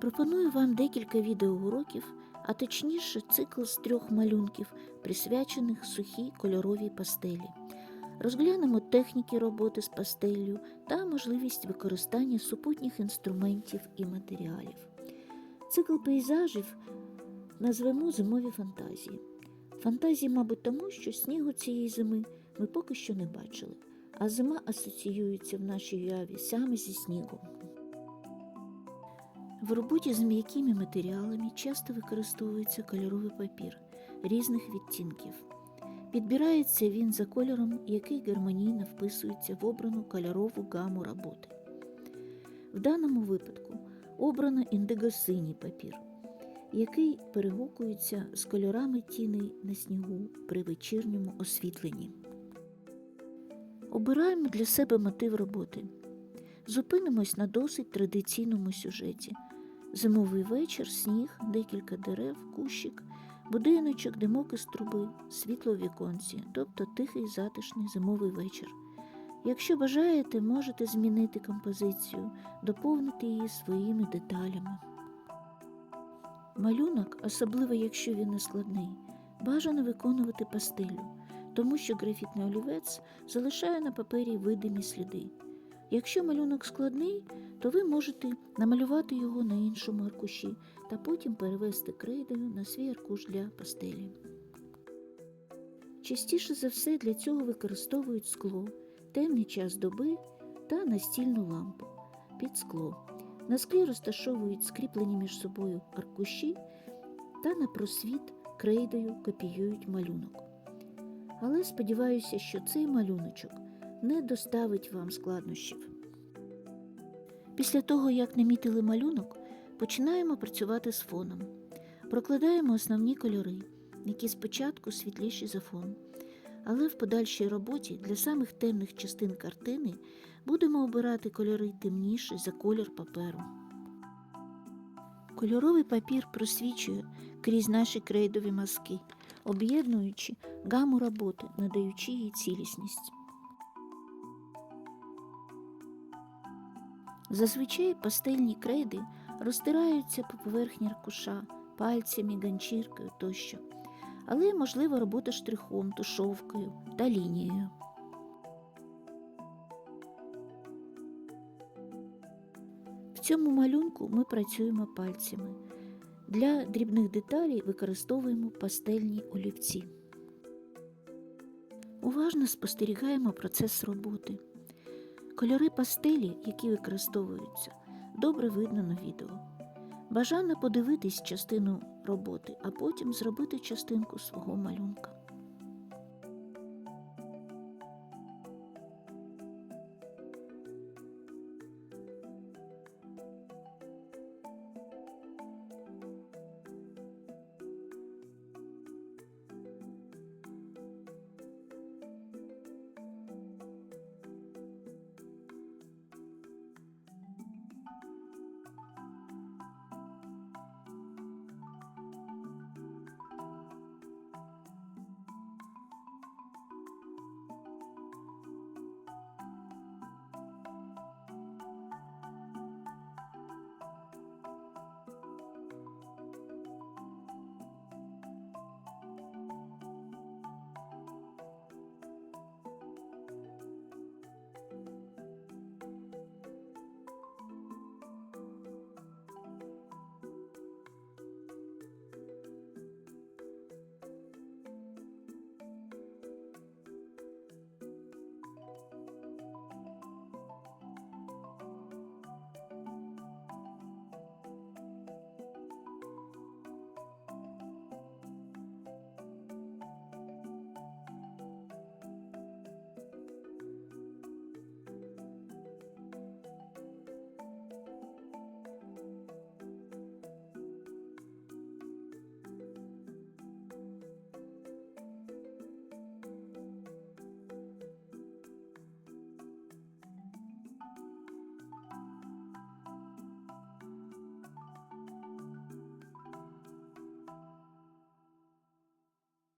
Пропоную вам декілька відеоуроків, а точніше цикл з трьох малюнків, присвячених сухій кольоровій пастелі. Розглянемо техніки роботи з пастеллю та можливість використання супутніх інструментів і матеріалів. Цикл пейзажів назвемо зимові фантазії. Фантазії, мабуть, тому, що снігу цієї зими ми поки що не бачили, а зима асоціюється в нашій уяві саме зі снігом. В роботі з м'якими матеріалами часто використовується кольоровий папір різних відтінків. Підбирається він за кольором, який гармонійно вписується в обрану кольорову гаму роботи. В даному випадку обрано індиго-синій папір, який перегукується з кольорами тіней на снігу при вечірньому освітленні. Обираємо для себе мотив роботи. Зупинимось на досить традиційному сюжеті. Зимовий вечір, сніг, декілька дерев, кущик, будиночок, димок із труби, світло в віконці, тобто тихий затишний зимовий вечір. Якщо бажаєте, можете змінити композицію, доповнити її своїми деталями. Малюнок, особливо якщо він не складний, бажано виконувати пастелю, тому що графітний олівець залишає на папері видимі сліди. Якщо малюнок складний, то ви можете намалювати його на іншому аркуші та потім перевести крейдою на свій аркуш для пастелі. Частіше за все для цього використовують скло, темний час доби та настільну лампу під скло. На склі розташовують скріплені між собою аркуші та на просвіт крейдою копіюють малюнок. Але сподіваюся, що цей малюночок не доставить вам складнощів. Після того, як намітили малюнок, починаємо працювати з фоном. Прокладаємо основні кольори, які спочатку світліші за фон. Але в подальшій роботі для самих темних частин картини будемо обирати кольори темніші за колір паперу. Кольоровий папір просвічує крізь наші крейдові мазки, об'єднуючи гаму роботи, надаючи їй цілісність. Зазвичай пастельні крейди розтираються по поверхні аркуша пальцями, ганчіркою тощо, але можлива робота штрихом, тушовкою та лінією. В цьому малюнку ми працюємо пальцями. Для дрібних деталей використовуємо пастельні олівці. Уважно спостерігаємо процес роботи. Кольори пастелі, які використовуються, добре видно на відео. Бажано подивитись частину роботи, а потім зробити частинку свого малюнка.